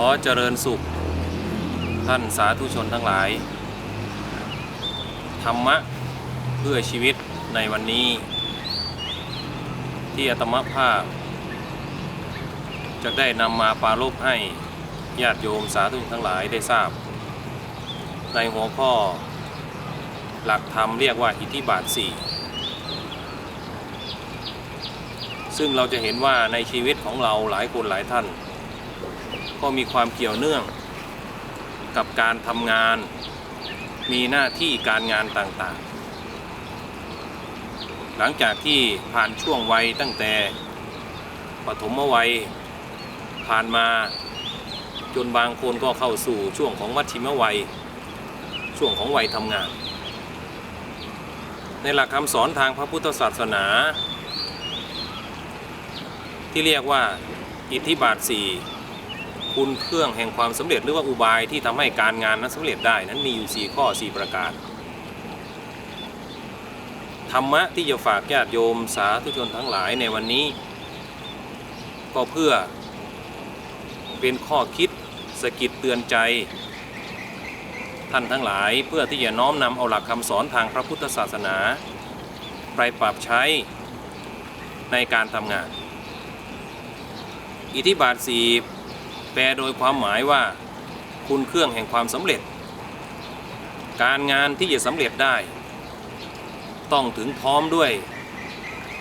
อเจริญสุข ท่านสาธุชนทั้งหลาย ธรรมะเพื่อชีวิตในวันนี้ ที่อาตมภาพ จะได้นำมาปารภให้ญาติโยมสาธุชนทั้งหลายได้ทราบ ในหัวข้อ หลักธรรมเรียกว่าอิทธิบาทสี่ซึ่งเราจะเห็นว่าในชีวิตของเราหลายคนหลายท่าน ก็มีความเกี่ยวเนื่องกับการทำงาน มีหน้าที่การงานต่างๆ หลังจากที่ผ่านช่วงวัยตั้งแต่ปฐมวัยผ่านมาจนบางคนก็เข้าสู่ช่วงของมัชชิมวัย ช่วงของวัยทำงาน ในหลักคำสอนทางพระพุทธศาสนา ที่เรียกว่าอิทธิบาทสี่ คุณเครื่องแห่งความสำเร็จหรือว่าอุบายที่ทำให้การงานนั้นสำเร็จได้นั้นมีอยู่ 4 ข้อ 4 ประการ ธรรมะที่จะฝากญาติโยมสาธุชนทั้งหลายในวันนี้ ก็เพื่อเป็นข้อคิดสะกิดเตือนใจ ท่านทั้งหลายเพื่อที่จะน้อมนำเอาหลักคำสอนทางพระพุทธศาสนา ไปปรับใช้ในการทำงาน อิทธิบาทสี แปลโดยความหมายว่า คุณเครื่องแห่งความสำเร็จ การงานที่จะสำเร็จได้ ต้องถึงพร้อมด้วย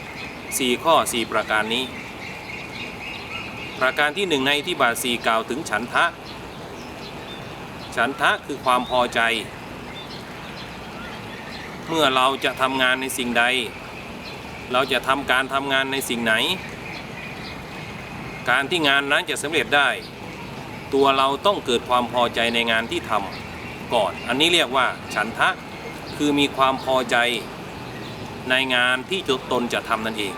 4 ข้อ 4 ประการนี้ ประการที่หนึ่งในทธิบาทสีกล่าวถึงฉันทะ ฉันทะคือความพอใจ เมื่อเราจะทำงานในสิ่งใด เราจะทำการทำงานในสิ่งไหนการที่งานนั้นจะสำเร็จได้ ตัวเราต้องเกิดความพอใจในงานที่ทำก่อน อันนี้เรียกว่าฉันทะคือมีความพอใจในงานที่ตนจะทำนั่นเอง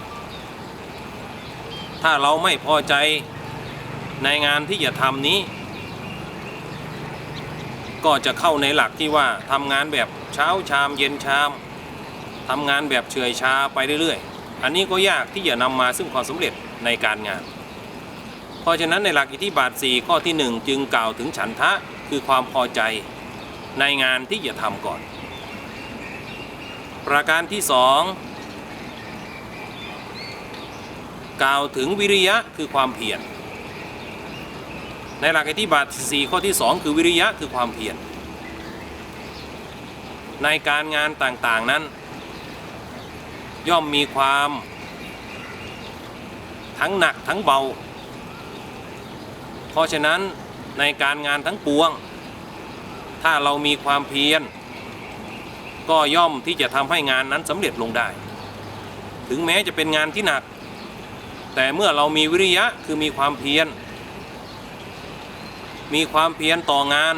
ถ้าเราไม่พอใจในงานที่จะทำนี้ ก็จะเข้าในหลักที่ว่าทำงานแบบเช้าชามเย็นชามทำงานแบบเฉยชาไปเรื่อยๆ อันนี้ก็ยากที่จะนำมาซึ่งความสำเร็จในการงาน เพราะฉะนั้นในหลักอิทธิบาท 4 ข้อที่ 1 จึงกล่าวถึงฉันทะคือความพอใจในงานที่จะทำก่อน ประการที่ 2 กล่าวถึงวิริยะคือความเพียรในหลักอิทธิบาท 4 ข้อที่ 2 คือวิริยะคือความเพียรในการงานต่างๆนั้น ย่อมมีความ ทั้งหนักทั้งเบา เพราะฉะนั้นในการงานทั้งปวง ถ้าเรามีความเพียร ก็ย่อมที่จะทำให้งานนั้นสำเร็จลงได้ ถึงแม้จะเป็นงานที่หนัก แต่เมื่อเรามีวิริยะคือมีความเพียร มีความเพียรต่องาน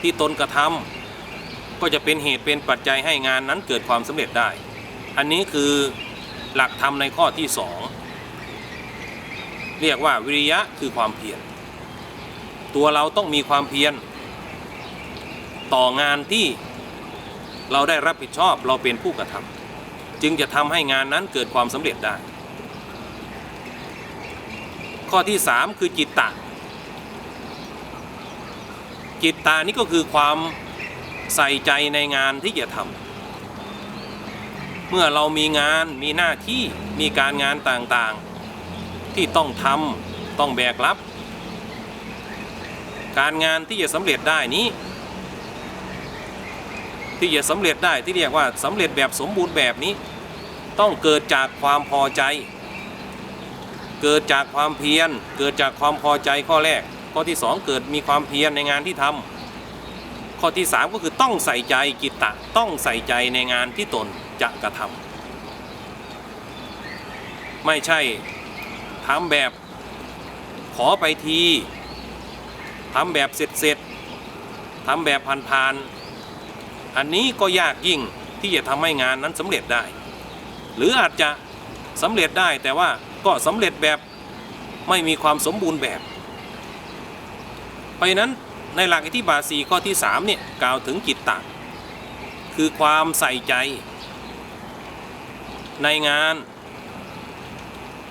ที่ตนกระทำก็จะเป็นเหตุเป็นปัจจัยให้งานนั้นเกิดความสำเร็จได้ อันนี้คือหลักธรรมในข้อที่สอง เรียกว่าวิริยะคือความเพียรตัวเราต้องมีความเพียรต่องานที่เราได้รับผิดชอบเราเป็นผู้กระทำจึงจะทำให้งานนั้นเกิดความสำเร็จได้ ข้อที่สามคือจิตตะ จิตตานี่ก็คือความใส่ใจในงานที่จะทำเมื่อเรามีงานมีหน้าที่มีการงานต่างๆ ที่ต้องทำต้องแบกรับ การงานที่จะสำเร็จได้นี้ ที่จะสำเร็จได้ที่เรียกว่าสำเร็จแบบสมบูรณ์แบบนี้ ต้องเกิดจากความพอใจ เกิดจากความเพียร เกิดจากความพอใจข้อแรก ข้อที่สองเกิดมีความเพียรในงานที่ทำข้อที่สามก็คือต้องใส่ใจกิตตะต้องใส่ใจในงานที่ตนจะกระทำไม่ใช่ ทำแบบ ขอไปทีทำแบบเสร็จเสร็จทำแบบผ่านๆอันนี้ก็ยากยิ่งที่จะทำให้งานนั้นสำเร็จได้ หรืออาจจะสำเร็จได้แต่ว่าก็สำเร็จแบบไม่มีความสมบูรณ์แบบ เพราะนั้นในหลักอิทธิบาสีข้อที่3เนี่ยกล่าวถึงจิตตะคือความใส่ใจ ในงาน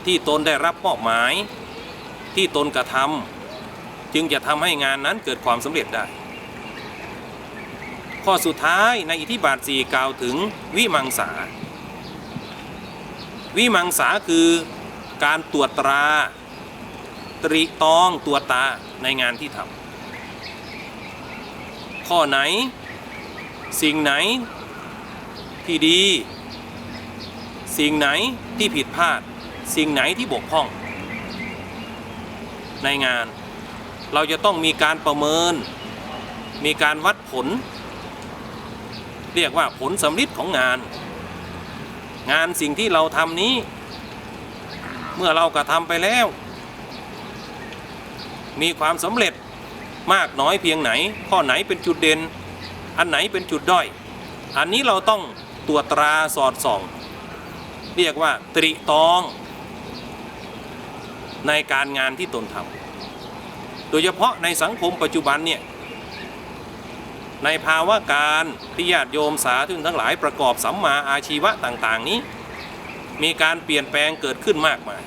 ที่ตนได้รับมอบหมาย ที่ตนกระทำจึงจะทำให้งานนั้นเกิดความสำเร็จได้ ข้อสุดท้ายในอิทธิบาทสี่กล่าวถึงวิมังสา วิมังสาคือการตรวจตรา ตรีตองตัวตาในงานที่ทำข้อไหน สิ่งไหนที่ดี สิ่งไหนที่ผิดพลาด สิ่งไหนที่บกพร่อง ในงาน เราจะต้องมีการประเมิน มีการวัดผล เรียกว่าผลสำลิดของงาน งานสิ่งที่เราทำนี้ เมื่อเรากระทำไปแล้ว มีความสำเร็จมากน้อยเพียงไหน ข้อไหนเป็นจุดเด่น อันไหนเป็นจุดด้อย อันนี้เราต้องตรวจตราสอดส่อง เรียกว่าตริตอง ในการงานที่ตนทำโดยเฉพาะในสังคมปัจจุบันเนี่ยในภาวะการที่ญาติโยมสาธุชนทั้งหลายประกอบสัมมาอาชีวะต่างๆ นี้ มีการเปลี่ยนแปลงเกิดขึ้นมากมาย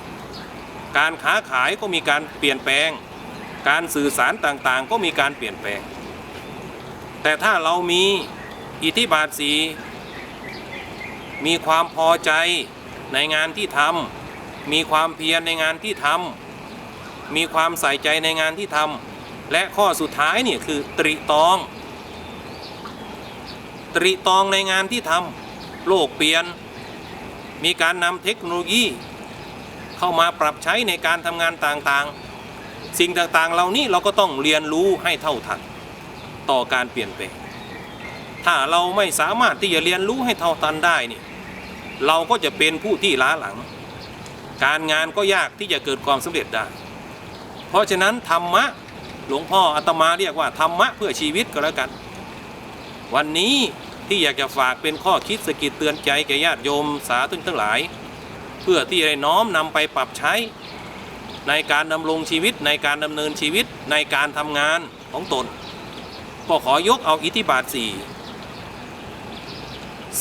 การค้าขายก็มีการเปลี่ยนแปลง การสื่อสารต่างๆ ก็มีการเปลี่ยนแปลง แต่ถ้าเรามีอิทธิบาทสีมีความพอใจในงานที่ทำ มีความเพียรในงานที่ทำมีความใส่ใจในงานที่ทำและข้อสุดท้ายเนี่ยคือตริตอง ตริตองในงานที่ทำโลกเปลี่ยน มีการนำเทคโนโลยี เข้ามาปรับใช้ในการทำงานต่างๆ สิ่งต่างๆ เหล่านี้เราก็ต้องเรียนรู้ให้เท่าทันต่อการเปลี่ยนแปลงถ้าเราไม่สามารถที่จะเรียนรู้ให้เท่าทันได้นี่เราก็จะเป็นผู้ที่ล้าหลัง การงานก็ยากที่จะเกิดความสำเร็จได้ เพราะฉะนั้นธรรมะหลวงพ่ออาตมาเรียกว่าธรรมะเพื่อชีวิตก็แล้วกัน วันนี้ที่อยากจะฝากเป็นข้อคิดสกิดเตือนใจแก่ญาติโยมสาธุชนทั้งหลาย เพื่อที่จะน้อมนำไปปรับใช้ ในการดำรงชีวิตในการดำเนินชีวิตในการทำงานของตน ก็ขอยกเอาอิทธิบาทสี่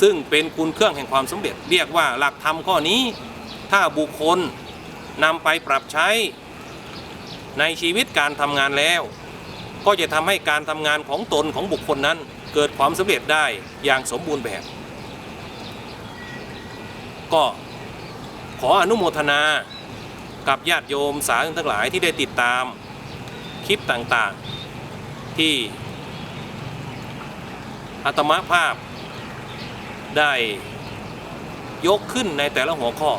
ซึ่งเป็นคุณเครื่องแห่งความสำเร็จ เรียกว่าหลักธรรมข้อนี้ ถ้าบุคคลนำไปปรับใช้ในชีวิตการทำงานแล้ว ก็จะทำให้การทำงานของตนของบุคคลนั้นเกิดความสำเร็จได้อย่างสมบูรณ์แบบ ก็ขออนุโมทนากับญาติโยมสาธุทั้งหลายที่ได้ติดตามคลิปต่างๆ ที่อาตมาภาพได้ยกขึ้นในแต่ละหัวข้อ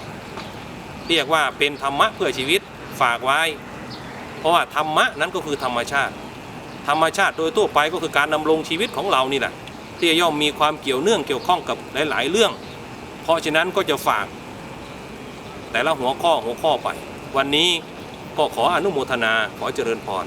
เรียกว่าเป็นธรรมะเพื่อชีวิตฝากไว้ เพราะว่าธรรมะนั้นก็คือธรรมชาติ ธรรมชาติโดยทั่วไปก็คือการดำรงชีวิตของเรานี่แหละที่ย่อมมีความเกี่ยวเนื่องเกี่ยวข้องกับหลาย ๆ เรื่อง เพราะฉะนั้นก็จะฝาก แต่ละหัวข้อหัวข้อไป วันนี้ก็ขออนุโมทนาขอเจริญพร